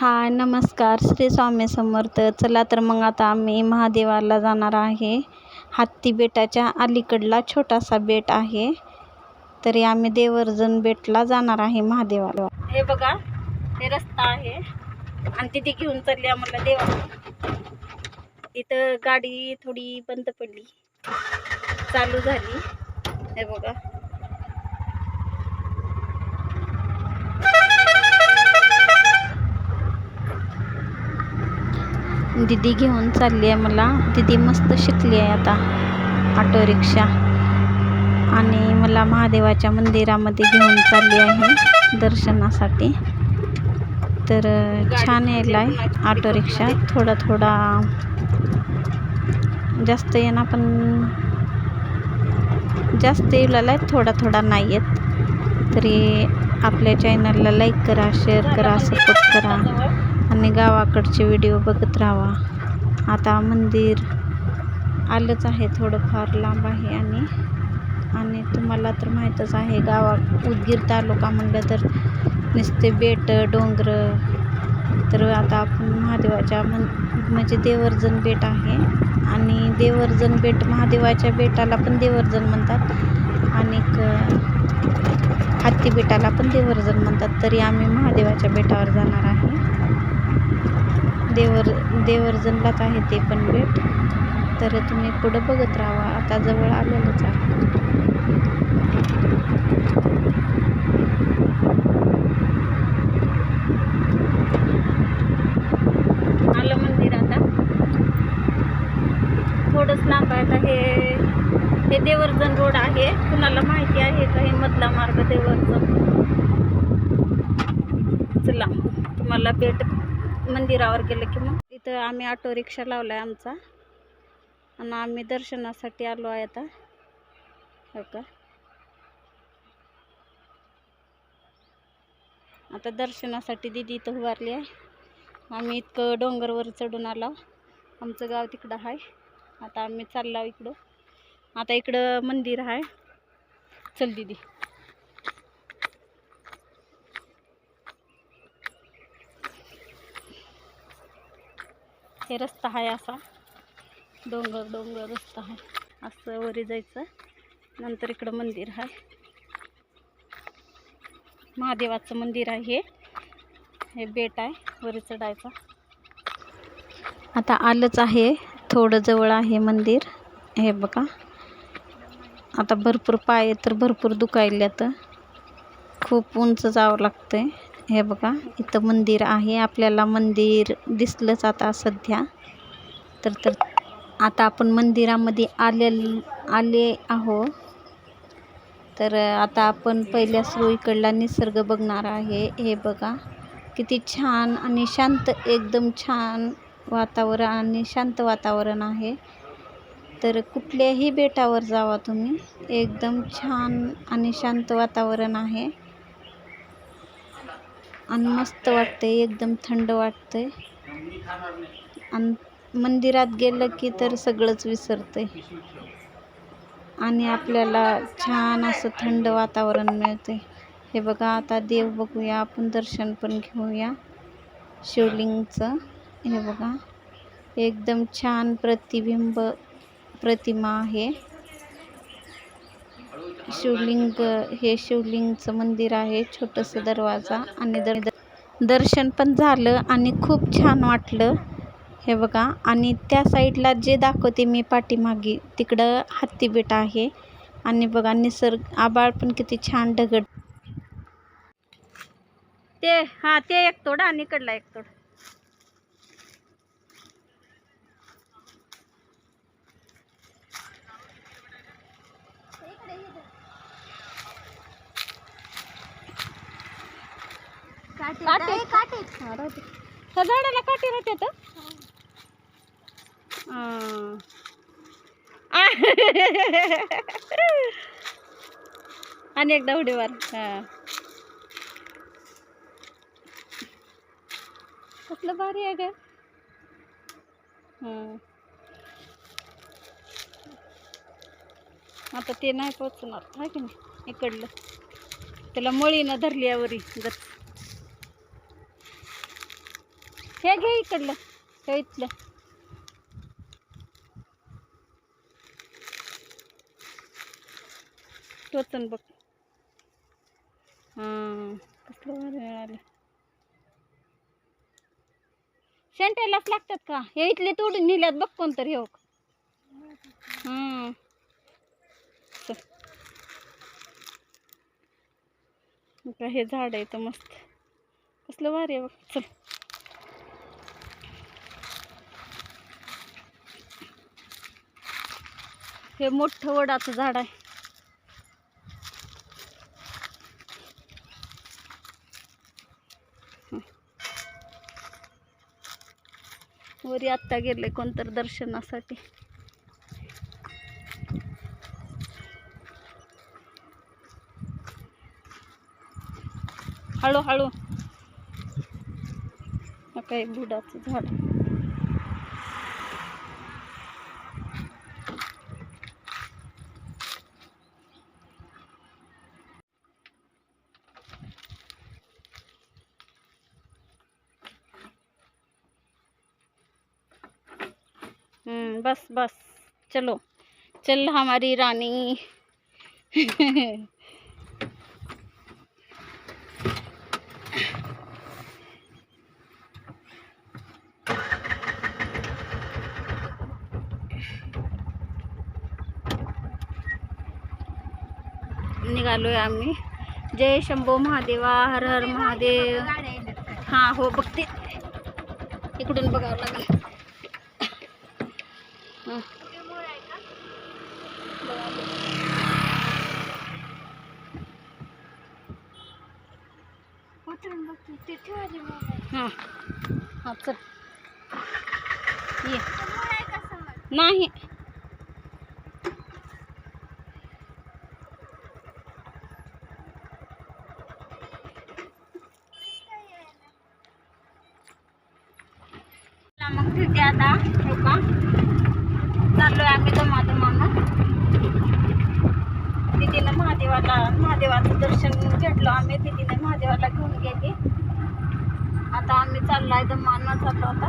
हाय नमस्कार. श्री स्वामी समर्थ. चला तर मग आता आम्ही महादेवाला जाणार आहे. हत्ती बेटाच्या अलीकडला छोटासा बेट आहे. तरी आम्ही देवर्जन बेटला जाणार आहे महादेवाला. हे बघा हे रस्ता आहे. आणि तिथे घेऊन चालली आम्हाला देवा इथं गाडी थोडी बंद पडली. चालू झाली. हे बघा. दिदी घेऊन चालली आहे मला. दिदी मस्त शिकली आहे आता. Auto rickshaw. आणि मला महादेवाच्या मंदिरामध्ये घेऊन चालली आहे दर्शनासाठी. तर छान यायला आहे ऑटो रिक्षा. थोडा थोडा जास्त येणार पण जास्त येऊला आहे थोडा थोडा नाही येत. तरी आपल्या चॅनलला लाईक करा शेअर करा सपोर्ट करा. आणि गावाकडचे व्हिडिओ बघत राहावा. आता मंदिर आलंच आहे थोडंफार लांब आहे आणि आणि तुम्हाला तर माहीतच आहे गावा उदगीर तालुका म्हणलं तर नुसते बेट डोंगर तर आता आपण महादेवाच्या मन म्हणजे देवर्जन बेट आहे. आणि देवर्जन बेट महादेवाच्या बेटाला पण देवर्जन म्हणतात. आणि हत्ती बेटाला पण देवर्जन म्हणतात. तरी आम्ही महादेवाच्या बेटावर जाणार आहे. देवर देवर्जनलाच आहे ते पण बेट तर तुम्ही पुढं बघत राहा. आता जवळ आलेलंच आहे. आलं मंदिर आता. थोडंच लांब आहे आता हे हे देवर्जन रोड आहे. कुणाला माहिती आहे का? हे मधला मार्ग देवर्जन. चला तुम्हाला भेट मंदिरावर गेलं की मग? इथं आम्ही ऑटो रिक्षा लावला आहे आमचा. आणि आम्ही दर्शनासाठी आलो आहे आता. हो का? आता दर्शनासाठी दिदी इथं उभारली आहे. आम्ही इतकं डोंगरवर चढून आलो. आमचं गाव तिकडं आहे. आता आम्ही चाललो इकडं. आता इकडं मंदिर आहे. चल दिदी. हे रस्ता आहे असा. डोंगर डोंगर रस्ता आहे. असं वरी जायचं. नंतर इकडं मंदिर आहे. महादेवाचं मंदिर आहे हे. हे बेट आहे वरी चढायचं. आता आलंच आहे थोडं जवळ आहे मंदिर. हे बघा. आता भरपूर पाय तर भरपूर दुखायल्यात खूप उंच जावं लागतंय. हे बघा इथं मंदिर आहे. आपल्याला मंदिर दिसलंच आता सध्या. तर तर आता आपण मंदिरामध्ये आले आले आहो तर आता आपण पहिल्या सुईकडला निसर्ग बघणार आहे. हे बघा किती छान आणि शांत एकदम छान वातावरण आणि शांत वातावरण आहे. तर कुठल्याही बेटावर जावा तुम्ही. एकदम छान आणि शांत वातावरण आहे. आणि मस्त वाटते एकदम थंड वाटते आणि मंदिरात गेलं की तर सगळंच विसरते आणि आपल्याला छान असं थंड वातावरण मिळते हे बघा आता देव बघूया आपण दर्शन पण घेऊया. शिवलिंगचं हे बघा. एकदम छान प्रतिबिंब प्रतिमा आहे. शिवलिंग हे शिवलिंगचं मंदिर आहे छोटंसं दरवाजा आणि दर दर्शन पण झालं आणि खूप छान वाटलं. हे बघा आणि त्या साईडला जे दाखवते मी पाठीमागे तिकडं हत्तीबेट आहे. आणि बघा निसर्ग आबाळ पण किती छान ढगड. ते हां ते एक तोडा आणि इकडला एक तोडा. काटे काटे. हा, राहू दे. त्या झाडाला काटे राहते तर. आणि एकदा उडी मार हा. कसलं भारी आहे ग. हं. आता ते नाही पोचणार. आहे की नाही? इकडलं. त्याला मळीनं धरली आहे वरी हे घे इकडलं. हे इथलं. टोचन बघ. हां कसलं मिळालं शेंटायलाच लागतात का? हे इथले तोडून नेल्यात बघ कोणतरी हो. हम्म. हे झाड आहे तर मस्त. कसलं भारी आहे बघ. चल. हे मोठं वडाचं झाड आहे. वरी आत्ता गेले कोणतर दर्शनासाठी. हळूहळू. हळू काय बुडाचं झाड. बस बस चलो। चल हमारी रानी। निघालोय आम्ही जय शंभो महादेवा हर हर महादेव। हा हो बघते। इकडून बघावं लागेल। हां. हां चल. ये. नाही. मग तिथे आता हो का? चाललोय आम्ही दमादमानं दिदीनं महादेवाला महादेवाचं दर्शन घेतलं आम्ही. दिदीने महादेवाला घेऊन गेली. आता आम्ही चाललोय दमानं चाललो आता